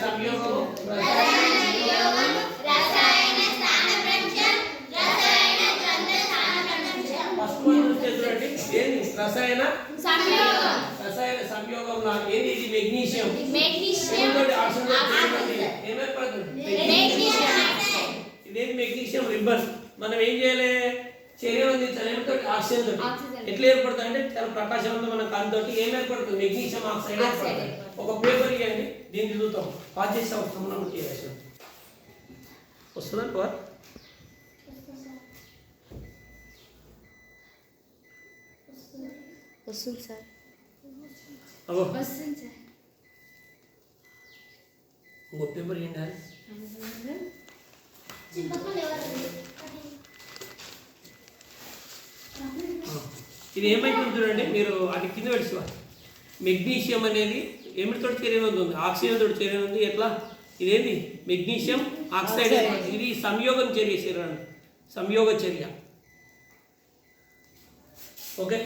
సంయోగము ఏంది రసాయన రసాయన సంయోగం ఏది ఏంది ఇది మెగ్నీషియం ఏమిటోటి ఇదేంటి మెగ్నీషియం రిబ్బన్ మనం ఏం చేయాలి అందించాలి ఏమిటో ఆక్సిజన్ తోటి. ఆక్సిజన్. ఎట్లా ఏర్పడుతుంది అంటే చాలా ప్రకాశవంతమైన కాంతితోటి ఏం ఏర్పడుతుంది? మెగ్నీషియం ఆక్సైడ్ ఆక్సైడ్ ఏర్పడుతుంది ఏర్పడుతుంది. ఒక పేపర్ ఇవ్వండి దీన్ని చదువుతాం పాస్ చేసే అవసరం మనకు వస్తుందా పవర్? వస్తుంది సార్. అగో వస్తుంది సార్. ఇంకో పేపర్ ఇవ్వండి ఇది ఏమైతుంది చూడండి మీరు అది కింద పెట్టుకోవాలి. మెగ్నీషియం అనేది ఏమిటితో చర్య ఉంది? ఆక్సిజన్ తోటి చర్య ఉంది. ఎట్లా? ఇదేంటి మెగ్నీషియం ఆక్సైడ్. ఇది సంయోగం చర్య శరీరాన్ని సంయోగ చర్య. ఓకే.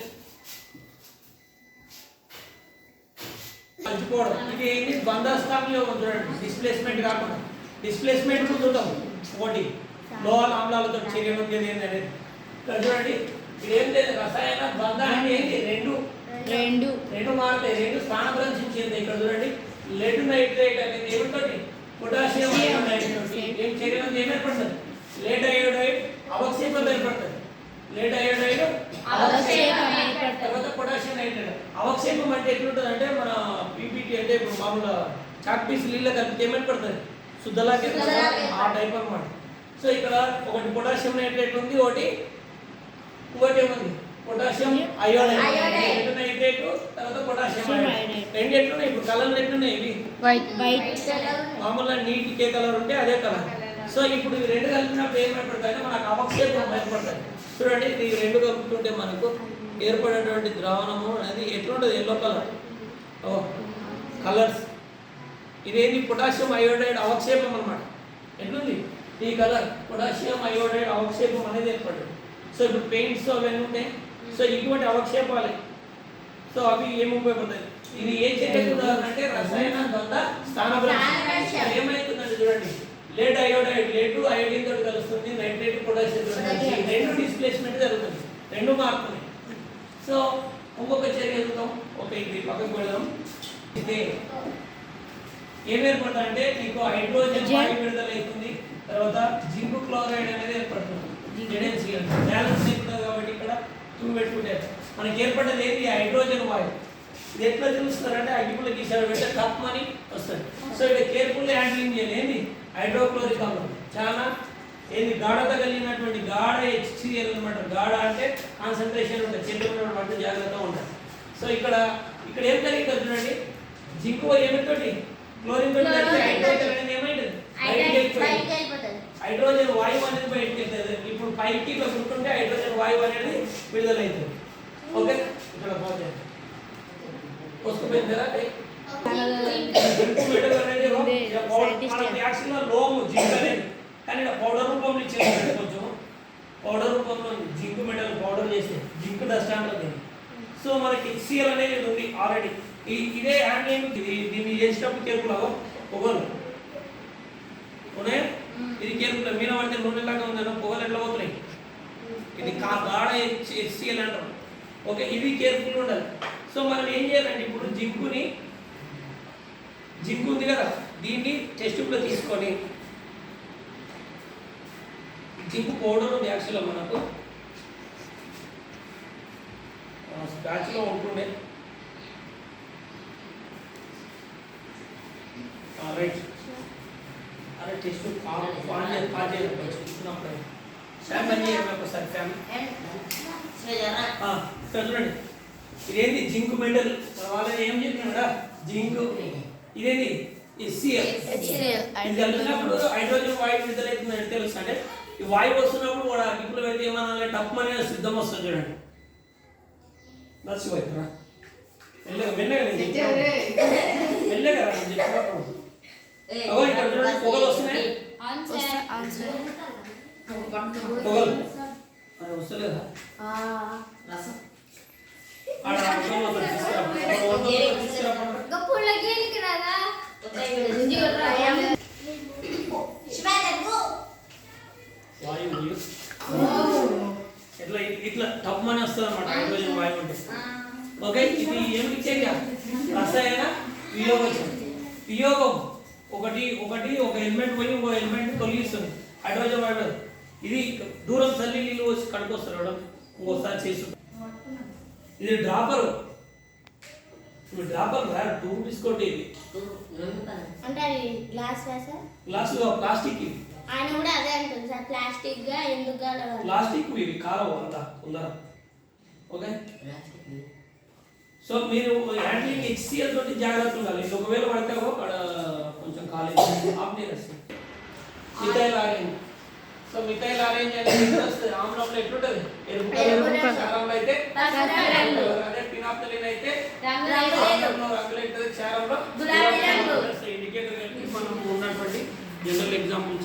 పంచుకోవడం. ఇది ఏంటి బంధస్థాంయోగం చూడండి. డిస్ప్లేస్మెంట్ కాకుండా. డిస్ప్లేస్మెంట్ చూద్దాం ఒకటి. లోహాల ఆమ్లాలతో చర్య ఉంది ఏంటంటే ఇక్కడ చూడండి. ఇది ఏం లేదు రసాయన బంధ అంటే ఏంటి? రెండు. రెండు. రెండు మారుతాయి రెండు స్థానభ్రంశం చెంది ఇక్కడ చూడండి. లెడ్ నైట్రేట్ అనేది ఏమిటోటి? పొటాషియం నైట్రేట్ ఏం చర్య ఉంది ఏం ఏర్పడుతుంది? లేట్ అయోడైడ్ అవక్షేపం ఏర్పడుతుంది. Lead iodide. తర్వాత పొటాషియం నైట్రేట్ అవక్షేపం అంటే ఎట్లుంటుంది అంటే మన పీపీటీ అంటే ఇప్పుడు మామూలుగా చాక్ పీస్ నీళ్ళ కలిపితే ఏమేర్పడుతుంది? శుద్ధలాగే. ఆ టైప్ అన్నమాట. సో ఇక్కడ ఒకటి పొటాషియం నైట్రేట్ ఉంది ఒకటి ఇంకోటి ఏముంది? పొటాషియం అయోడైడ్ నైట్రేట్ తర్వాత పొటాషియం. రెండు ఎట్లున్నాయి ఇప్పుడు కలర్లు ఎట్లున్నాయి ఇవి? వైట్. వైట్ మామూలుగా నీట్ ఏ కలర్ ఉంటే అదే కలర్. సో ఇప్పుడు ఇవి రెండు కలిపినప్పుడు ఏం ఏర్పడతాయి? అంటే మనకు అవక్షేపం ఏర్పడతాయి చూడండి ఇది ఈ రెండు కలుపుతుంటే మనకు ఏర్పడేటువంటి ద్రావణము అనేది ఎట్లుంటుంది? Yellow colour. ఓ కలర్స్. ఇదేంటి పొటాషియం అయోడైడ్ అవక్షేపం అన్నమాట. ఎట్లుంది? ఈ కలర్. పొటాషియం అయోడైడ్ అవక్షేపం అనేది ఏర్పడింది. సో ఇప్పుడు పెయింట్స్ అవన్నీ ఉంటాయి సో ఇటువంటి అవక్షేపాలే సో అవి ఏమి ఉపయోగపడతాయి ఇది ఏ చర్యకు అంటే రసాయన స్థానభ్రంశం స్థానభ్రంశం. ఏమైతుందండి చూడండి లేట్ అయోడైడ్ లేటు అయోడిన్ తోటి కలుస్తుంది నైట్రేట్ పొటాషియం. రెండు డిస్ప్లేస్మెంట్ జరుగుతుంది. రెండు మారుతున్నాయి సో ఇంకొక చర్య ఎదుగుతాం ఓకే ఇది పక్కకు వెళ్దాం ఇదే. ఏం ఏర్పడుతుంది అంటే నీకు హైడ్రోజన్ వాయువు విడుదల అవుతుంది. తర్వాత జింక్ క్లోరైడ్ అనేది ఏర్పడుతుంది. బ్యాలెన్స్ కాబట్టి ఇక్కడ పెట్టుకుంటే మనకి ఏర్పడ్డది ఏంటి? హైడ్రోజన్ వాయువు ఇది ఎట్లా తెలుస్తారంటే అగ్గిపుల్ల గీసాడు పెడితే కప్ అని వస్తుంది. సో ఇక్కడ కేర్ఫుల్ హ్యాండ్లింగ్ చేయాలి. ఏంది? హైడ్రోక్లోరిక్ ఆమ్లం చాలా ఏంది? గాఢత కలిగినటువంటి గాఢ హెచ్సిఎల్ అనమాట గాఢ అంటే కాన్సన్ట్రేషన్ ఉంటుంది చెట్టు పట్టు జాగ్రత్తగా ఉంటుంది సో ఇక్కడ ఇక్కడ ఏం జరిగిందో చూడండి. జింకు ఏమిటోటి క్లోరిన్ తోటి కలిపి హైడ్రోజన్ అనేది ఏమైంది బయటికి వెళ్ళిపోయింది. హైడ్రోజన్ వాయువు అనేది బయటికి వెళ్తుంది ఇప్పుడు పైకి ఇట్లా గుర్తుంటే హైడ్రోజన్ వాయువు అనేది విడుదలవుతుంది ఓకే? ఇక్కడ పోతే. వస్తుపోయింది కదా? పౌడర్ scientist మన ఏ. రియాక్షన్లో లోము జింక్ అనేది. కానీ ఇక్కడ పౌడర్ రూపంలో ఇచ్చేది కొంచెం. పౌడర్ రూపంలో జింక్ మెటల్ పౌడర్ చేసి జింక్ డస్ట్ అంటుంది సో మనకి హెచ్సిఎల్ అనేది ఉంది ఆల్రెడీ ఇదే హ్యాండ్లింగ్ దీన్ని చేసేటప్పుడు కేర్ఫుల్ అవ్వ ఉన్నాయా? ఇది కేర్ఫుల్. మీన పడితే నూనె లాగా ఉందన్న పొగలు ఎట్లా పోతున్నాయి ఇది కా గాఢ హెచ్సిఎల్ అంటాం ఓకే ఇది కేర్ఫుల్ ఉండాలి. సో మనం ఏం చేయాలంటే ఇప్పుడు జింకుని జింక్ ఉంది కదా దీన్ని టెస్ట్ ట్యూబ్లో తీసుకొని జింక్ పౌడర్ ఉంది యాక్చువల్గా మనకు. స్క్రాచ్లో ఉంటుండే. రైట్ అరే టెస్ట్ చేయాలి ఫాన్ చేయాలి పని చేయాలి ఒకసారి ఫ్యాన్ ఆ, ఇక్కడ చూడండి. ఇదేంటి జింక్ మెటల్ వాళ్ళు ఏం చెప్పినా కదా జింక్ ఇదేంటి కలిపినప్పుడు హైడ్రోజన్ వాయువు విడుదలవుతుంది అంటే తెలుసు అంటే ఈ వాయువు వస్తున్నప్పుడు కూడా ఇప్పుడు అయితే ఏమన్నా టప్ అనేది సిద్ధం వస్తుంది చూడండి. నేను చెప్పినప్పుడు అగో ఇక్కడ చూడండి పొగలు వస్తున్నాయి. పొగలు. అది వస్తలేదా? ఆడ ఇట్లా ఇట్లా టప్ అని వస్తుంది అనమాట హైడ్రోజన్ వాయువు అంటే ఓకే ఇది రసాయన వియోగం వియోగం ఒకటి ఒకటి ఒక హెల్మెట్ పోయి ఇంకో హెల్మెట్ తొలగిస్తుంది హైడ్రోజన్ వాయువు ఇది దూరం చల్లి నీళ్ళు వచ్చి కడుకొస్తారు మేడం. ఇంకోసారి చేస్తుంది ఇది డ్రాపర్. ఇప్పుడు డ్రాపర్ రాదు టూ తీసుకోండి ఇది. అంటే గ్లాస్ సార్ గ్లాసులో ప్లాస్టిక్ ఇవి ఆయన కూడా అదే అంటుంది సార్ ప్లాస్టిక్గా ఎందుకు ప్లాస్టిక్ ఇవి కాలవు అంతా ఉందా ఓకే? సో మీరు హ్యాండ్లింగ్ హెచ్సిఎల్ తోటి జాగ్రత్త ఉండాలి. ఇది ఒకవేళ పడితే కూడా అక్కడ కొంచెం కాలేదు ఆప్నేనస్ మిథైల్ ఆరెంజ్ సో మిథైల్ అనేది ఎట్లా వస్తుంది ఆమ్లంలో ఎట్లుంటది ఎరుపు అయితే. అదే పినాప్తలిన్ అయితే. ఆమ్లంలో రంగులు. ఇండికేటర్ కలిపి మనం ఉన్నటువంటి జనరల్ ఎగ్జాంపుల్